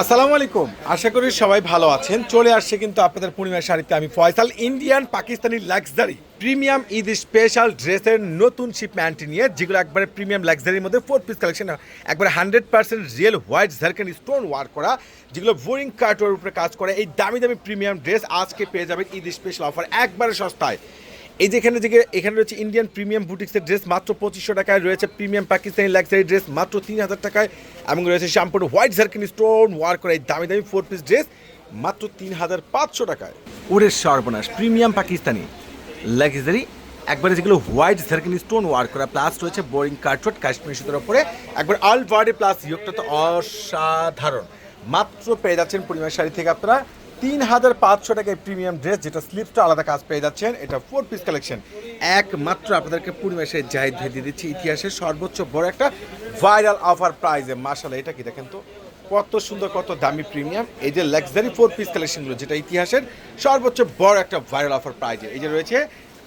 আসসালামু আলাইকুম। আশা করি সবাই ভালো আছেন। চলে আসছে কিন্তু আপনাদের পূর্ণিমা শাড়িতে আমি Faisal, Indian, Pakistani luxury premium Eid special ড্রেসের নতুন শিপ শিপম্যান্ট নিয়ে, যেগুলো একবারে প্রিমিয়াম লাক্সারির মধ্যে ফোর পিস কালেকশন একবারে hundred percent real white zircon stone work করা, যেগুলো বোরিং কার্টোর উপরে কাজ করে, এই দামি দামি প্রিমিয়াম ড্রেস আজকে পেয়ে যাবেন ঈদ স্পেশাল অফার একবারে সস্তায়। এই যে এখানে রয়েছে ইন্ডিয়ান প্রিমিয়াম বুটিক্সের ড্রেস মাত্র পঁচিশশো টাকায়, রয়েছে প্রিমিয়াম পাকিস্তানি লাক্সারি ড্রেস মাত্র তিন হাজার টাকায়, এবং রয়েছে শ্যাম্পুর হোয়াইট জার্কিন স্টোন ওয়ার করা এই দামি দামি ফোর পিস ড্রেস মাত্র তিন হাজার পাঁচশো টাকায়। ওরে সর্বনাশ প্রিমিয়াম পাকিস্তানি লাক্সারি একবারে যেগুলো হোয়াইট জার্কিন স্টোন ওয়ার করা প্লাস রয়েছে বোরিং কার্টওয়ার্ড কাশ্মীর সুতোর ওপরে, একবার অল বডি প্লাস ইয়োগটা তো অসাধারণ। মাত্র পেয়ে যাচ্ছেন পরিমাণ শাড়ি থেকে আপনারা তিন হাজার পাঁচশো টাকায় প্রিমিয়াম ড্রেস যেটা স্লিপটা আলাদা কাজ পেয়ে যাচ্ছেন, এটা ফোর পিস কালেকশন একমাত্র আপনাদেরকে পূর্ণিমাসে জাহিদ ভেদ দিয়ে দিচ্ছি ইতিহাসের সর্বোচ্চ বড় একটা ভাইরাল অফার প্রাইজে মার্শাল এটা কি দেখেন তো? কত সুন্দর, কত দামি প্রিমিয়াম এই যে লাক্সারি ফোর পিস কালেকশনগুলো যেটা ইতিহাসের সর্বোচ্চ বড় একটা ভাইরাল অফার প্রাইজে এই যে রয়েছে,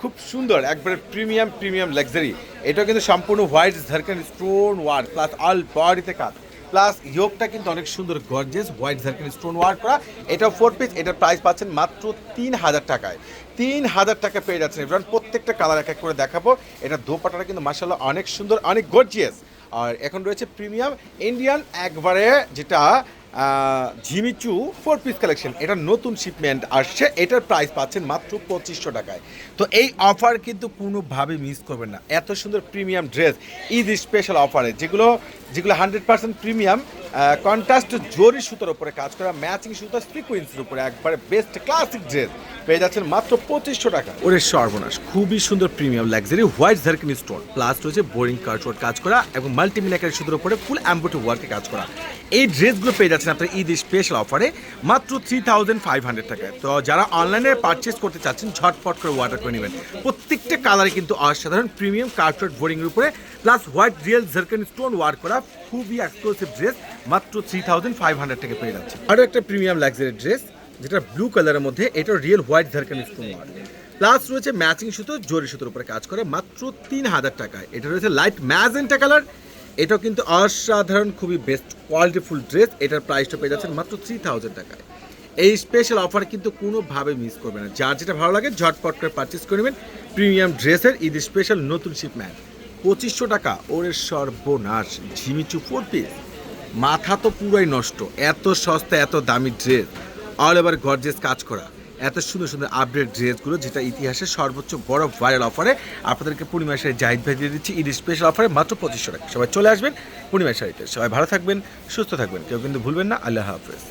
খুব সুন্দর, একবারে প্রিমিয়াম প্রিমিয়াম লাক্সারি এটা কিন্তু সম্পূর্ণ white zircon stone work plus all বডিতে কাজ। প্লাস ইয়োগটা কিন্তু অনেক সুন্দর gorgeous white zircon stone work করা। এটা ফোর পিস এটার প্রাইস পাচ্ছেন মাত্র তিন হাজার টাকায়। তিন হাজার টাকা পেয়ে যাচ্ছেন এবার প্রত্যেকটা কালার এক এক করে দেখাবো। এটা দোপাটাটা কিন্তু মার্শাল্লাহ অনেক সুন্দর, অনেক গর্জিয়াস আর এখন রয়েছে প্রিমিয়াম ইন্ডিয়ান একবারে যেটা ঝিমিচু ফোর পিস কালেকশন এটা নতুন শিপমেন্ট আসছে। এটার প্রাইস পাচ্ছেন মাত্র পঁচিশশো টাকায়। তো এই অফার কিন্তু কোনোভাবে মিস করবেন না। এত সুন্দর প্রিমিয়াম ড্রেস ঈদ স্পেশাল অফারে যেগুলো যেগুলো হান্ড্রেড পার্সেন্ট প্রিমিয়াম কন্ট্রাস্ট জরি সুতোর উপরে কাজ করা ম্যাচিং সুতো সিকুয়েন্সের উপরে একবারে বেস্ট ক্লাসিক ড্রেস পেয়ে যাচ্ছেন মাত্র পঁচিশশো টাকা। ওরে সর্বনাশ, খুবই সুন্দর premium luxury white zircon stone plus রয়েছে বোরিং কার্টওয়ার্ড কাজ করা এবং মাল্টিমিলাকারি সুতোর উপরে ফুল অ্যাম্বোটি ওয়ার্কে কাজ করা। এই ড্রেসগুলো পেয়ে যাচ্ছেন আপনার ঈদ স্পেশাল অফারে মাত্র থ্রি থাউজেন্ড ফাইভ হান্ড্রেড টাকায়। তো যারা অনলাইনে পারচেস করতে চাচ্ছেন, ঝটপট করে অর্ডার করে নেবেন। প্রত্যেকটা কালারে কিন্তু অসাধারণ প্রিমিয়াম কার্পেট বোরিংয়ের উপরে plus white real zircon stone work করা খুবই এক্সক্লুসিভ ড্রেস মাত্র থ্রি থাউজেন্ড ফাইভ হান্ড্রেড টাকা পেয়ে যাচ্ছে আরও একটা প্রিমিয়াম লাক্সারি ড্রেস যেটা ব্লু কালারের মধ্যে এটা real white zircon stone work plus রয়েছে ম্যাচিং সুতো, জরি সুতোর উপরে কাজ করে মাত্র তিন হাজার টাকায়। এটা রয়েছে লাইট ম্যাজেন্টা কালার এটাও কিন্তু অসাধারণ খুবই বেস্ট কোয়ালিটিফুল ড্রেস এটার প্রাইসটা পেয়ে যাচ্ছেন মাত্র থ্রি থাউজেন্ড টাকায়। এই স্পেশাল অফার কিন্তু কোনোভাবে মিস করবে না। যার যেটা ভালো লাগে ঝটপট করে পারচেস করে নেবেন প্রিমিয়াম ড্রেসের ঈদ স্পেশাল নতুন শিপম্যান পঁচিশশো টাকা ওরে সর্বনাশ ঝিমিচু ফোর পিস মাথা তো পুরাই নষ্ট এত সস্তা এত দামি ড্রেস অল ওভার গর্জেস কাজ করা। এত সুন্দর সুন্দর আপডেট ড্রেসগুলো যেটা ইতিহাসের সর্বোচ্চ বড় ভাইরাল অফারে আপনাদেরকে পূর্ণিমা শাড়ি জাহিদ ভাই দিয়ে দিচ্ছি, ঈদের স্পেশাল অফারে মাত্র পঁচিশশো টাকা। সবাই চলে আসবেন পূর্ণিমা শাড়িতে। সবাই ভালো থাকবেন, সুস্থ থাকবেন। কেউ কিন্তু ভুলবেন না। আল্লাহ হাফেজ।